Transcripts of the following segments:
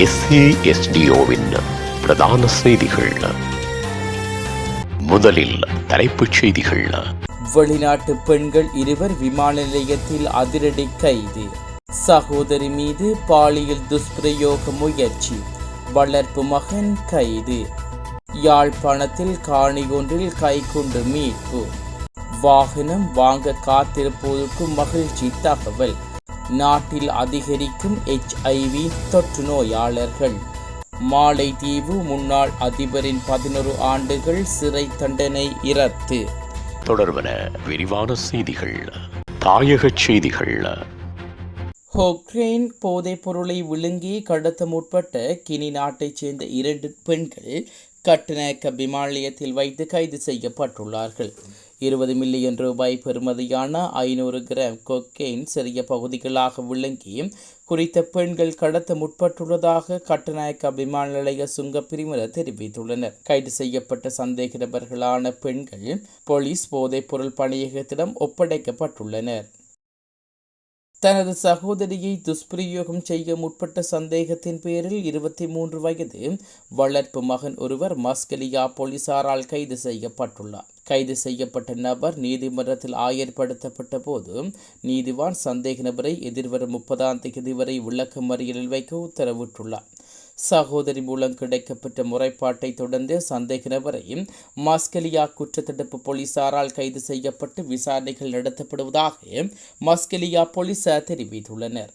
எஸ்ஏஎஸ்டிஓவின் பிரதான செய்திகள். முதலில் தலைப்புச் செய்திகள். வெளிநாட்டு பெண்கள் இருவர் விமான நிலையத்தில் அதிரடி கைது. சகோதரி மீது பாலியல் துஷ்பிரயோக முயற்சி. வளர்ப்பு மகன் கைது. யாழ்ப்பாணத்தில் காணி ஒன்றில் கைக்குண்டு மீட்பு. வாகனம் வாங்க காத்திருப்போருக்கு மகிழ்ச்சி தகவல். நாட்டில் அதிகரிக்கும் எச்ஐவி தொற்று நோயாளர்கள். மாலைதீவு முன்னாள் அதிபரின் பதினொரு ஆண்டுகள் சிறை தண்டனை இரத்து தொடர்பன விரிவான செய்திகள் தாயகச் செய்திகள். ஹோக்ரைன் போதைப் பொருளை விழுங்கி கடத்த முற்பட்ட கினி நாட்டைச் சேர்ந்த இரண்டு பெண்கள் கட்டுநாயக்க விமான நிலையத்தில் வைத்து கைது செய்யப்பட்டுள்ளார்கள். இருபது மில்லியன் ரூபாய் பெறுமதியான ஐநூறு கிராம் கொக்கெயின் சிறிய பகுதிகளாக விளங்கி குறித்த பெண்கள் கடத்த முற்பட்டுள்ளதாக கட்டுநாயக்க விமான நிலைய சுங்க பிரிவினர் தெரிவித்துள்ளனர். கைது செய்யப்பட்ட சந்தேக நபர்களான பெண்கள் போலீஸ் போதைப்பொருள் பணியகத்திடம் ஒப்படைக்கப்பட்டுள்ளனர். தனது சகோதரியை துஷ்பிரயோகம் செய்ய முற்பட்ட சந்தேகத்தின் பேரில் இருபத்தி மூன்று வயது வளர்ப்பு மகன் ஒருவர் மஸ்கலியா போலீசாரால் கைது செய்யப்பட்டுள்ளார். கைது செய்யப்பட்ட நபர் நீதிமன்றத்தில் ஆயர்படுத்தப்பட்ட போது நீதிவான் சந்தேக நபரை எதிர்வரும் முப்பதாம் தேதி வரை விளக்கமறியலில் வைக்க உத்தரவிட்டுள்ளார். சகோதரி மூலம் கிடைக்கப்பட்ட முறைப்பாட்டை தொடர்ந்து சந்தேக நபரை மஸ்கலியா குற்றத்தடுப்பு போலீசாரால் கைது செய்யப்பட்டு விசாரணைகள் நடத்தப்படுவதாக மஸ்கலியா போலீசார் தெரிவித்துள்ளனர்.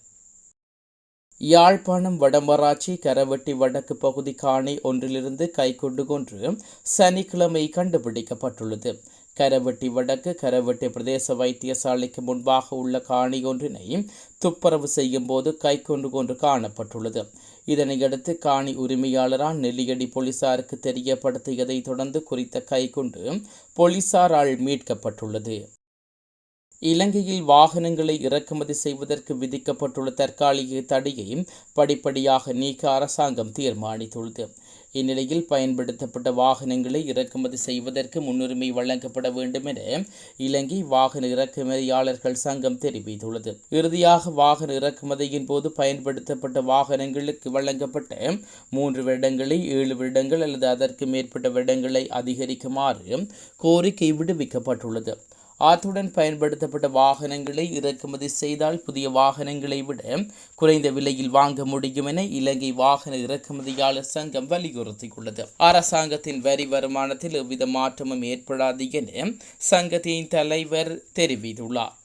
யாழ்ப்பாணம் வடமராட்சி கரவெட்டி வடக்கு பகுதி காணி ஒன்றிலிருந்து கைக்கொண்டு கொன்று சனிக்கிழமை கண்டுபிடிக்கப்பட்டுள்ளது. கரவெட்டி வடக்கு கரவெட்டி பிரதேச வைத்தியசாலைக்கு முன்பாக உள்ள காணி ஒன்றினை துப்புரவு செய்யும் போது கைக்கொண்டு கொண்டு காணப்பட்டுள்ளது. இதனையடுத்து காணி உரிமையாளரால் நெல்லியடி போலீசாருக்கு தெரியப்படுத்தியதைத் தொடர்ந்து குறித்த கைக்குண்டு போலீசாரால் மீட்கப்பட்டுள்ளது. இலங்கையில் வாகனங்களை இறக்குமதி செய்வதற்கு விதிக்கப்பட்டுள்ள தற்காலிக தடையை படிப்படியாக நீக்க அரசாங்கம் தீர்மானித்துள்ளது. இந்நிலையில் பயன்படுத்தப்பட்ட வாகனங்களை இறக்குமதி செய்வதற்கு முன்னுரிமை வழங்கப்பட வேண்டும் என இலங்கை வாகன இறக்குமதியாளர்கள் சங்கம் தெரிவித்துள்ளது. இறுதியாக வாகன இறக்குமதியின் போது பயன்படுத்தப்பட்ட வாகனங்களுக்கு வழங்கப்பட்ட மூன்று வருடங்களை ஏழு வருடங்கள் அல்லது அதற்கு மேற்பட்ட வருடங்களை அதிகரிக்குமாறு கோரிக்கை விடுவிக்கப்பட்டுள்ளது. அத்துடன் பயன்படுத்தப்பட்ட வாகனங்களை இறக்குமதி செய்தால் புதிய வாகனங்களை விட குறைந்த விலையில் வாங்க முடியும் என இலங்கை வாகன இறக்குமதியாளர் சங்கம் வலியுறுத்தியுள்ளது. அரசாங்கத்தின் வரி வருமானத்தில் எவ்வித மாற்றமும் ஏற்படாது என சங்கத்தின் தலைவர் தெரிவித்துள்ளார்.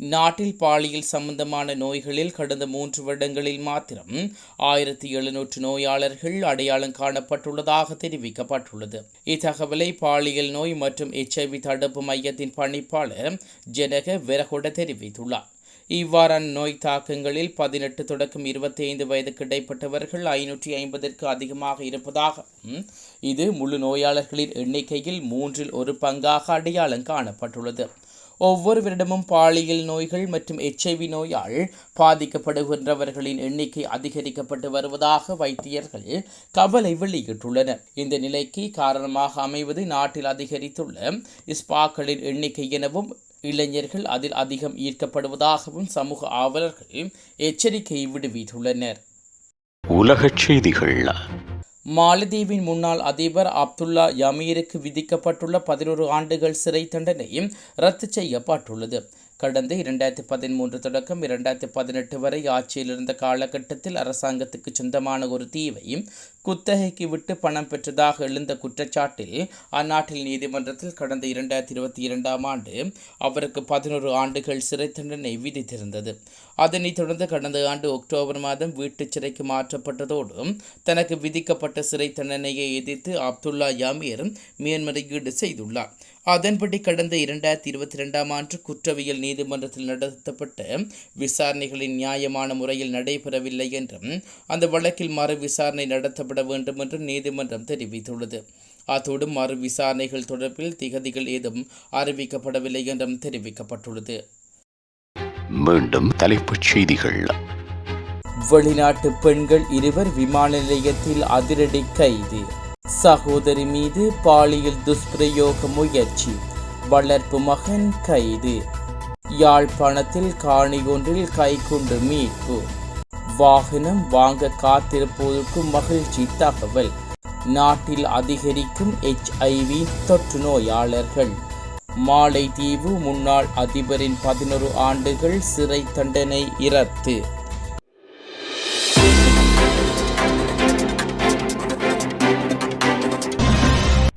நாட்டில் பாலியல் சம்பந்தமான நோய்களில் கடந்த மூன்று வருடங்களில் மாத்திரம் ஆயிரத்தி எழுநூற்று நோயாளர்கள் அடையாளம் காணப்பட்டுள்ளதாக தெரிவிக்கப்பட்டுள்ளது. இத்தகவலை பாலியல் நோய் மற்றும் எச்ஐவி தடுப்பு மையத்தின் பணிப்பாளர் ஜெனக விரகொட தெரிவித்துள்ளார். இவ்வாறான நோய் தாக்கங்களில் பதினெட்டு தொடக்கம் இருபத்தி ஐந்து வயதுக்கு இடைப்பட்டவர்கள் ஐநூற்றி ஐம்பதற்கு அதிகமாக இருப்பதாகவும் இது முழு நோயாளர்களின் எண்ணிக்கையில் மூன்றில் ஒரு பங்காக அடையாளம் காணப்பட்டுள்ளது. ஒவ்வொருவரிடமும் பாலியல் நோய்கள் மற்றும் எச்ஐவி நோயால் பாதிக்கப்படுகின்றவர்களின் எண்ணிக்கை அதிகரிக்கப்பட்டு வருவதாக வைத்தியர்கள் கவலை வெளியிட்டுள்ளனர். இந்த நிலைக்கு காரணமாக அமைவது நாட்டில் அதிகரித்துள்ள ஸ்பாக்களின் எண்ணிக்கை எனவும் இளைஞர்கள் அதில் அதிகம் ஈர்க்கப்படுவதாகவும் சமூக ஆவலர்கள் எச்சரிக்கை விடுவித்துள்ளனர். உலகச் செய்திகள் மாலத்தீவின் முன்னாள் அதிபர் அப்துல்லா யமீருக்கு விதிக்கப்பட்டுள்ள பதினோரு ஆண்டுகள் சிறை தண்டனையும் ரத்து செய்யப்பட்டுள்ளது. கடந்த இரண்டாயிரத்தி பதிமூன்று தொடக்கம் இரண்டாயிரத்தி பதினெட்டு வரை ஆட்சியில் இருந்த காலகட்டத்தில் அரசாங்கத்துக்கு சொந்தமான ஒரு தீவையும் குத்தகைக்கு விட்டு பணம் பெற்றதாக எழுந்த குற்றச்சாட்டில் அந்நாட்டில் நீதிமன்றத்தில் கடந்த இரண்டாயிரத்தி இருபத்தி இரண்டாம் ஆண்டு அவருக்கு பதினோரு ஆண்டுகள் சிறை தண்டனை விதித்திருந்தது. அதனைத் தொடர்ந்து கடந்த ஆண்டு அக்டோபர் மாதம் வீட்டுச் சிறைக்கு மாற்றப்பட்டதோடு தனக்கு விதிக்கப்பட்ட சிறை தண்டனையை எதிர்த்து அப்துல்லா யாமீர் மேன்முறையீடு செய்துள்ளார். அதன்படி கடந்த இரண்டாயிரத்தி இருபத்தி ரெண்டாம் ஆண்டு குற்றவியல் நீதிமன்றத்தில் நடத்தப்பட்ட விசாரணைகளின் நியாயமான முறையில் நடைபெறவில்லை என்றும் அந்த வழக்கில் மறு விசாரணை நடத்த நடத்தப்பட வேண்டும் என்று நீதிமன்றம் தெரிவித்துள்ளது. அத்தோடு மறு விசாரணைகள் தொடர்பில் திகதிகள் ஏதும் அறிவிக்கப்படவில்லை என்றும் தெரிவிக்கப்பட்டுள்ளது. மீண்டும் தலைப்புச் செய்திகள். வெளிநாட்டு பெண்கள் இருவர் விமான நிலையத்தில் அதிரடி கைது. சகோதரி மீது பாலியல் துஷ்பிரயோக முயற்சி. வளர்ப்பு மகன் கைது. யாழ்ப்பாணத்தில் காணி ஒன்றில் கைக்குண்டு மீட்பு. வாகனம் வாங்க காத்திருப்பதற்கு மகிழ்ச்சி தகவல். நாட்டில் அதிகரிக்கும் எச்ஐவி தொற்று நோயாளர்கள். மாலைதீவு முன்னாள் அதிபரின் பதினொரு ஆண்டுகள் சிறை தண்டனை இரத்து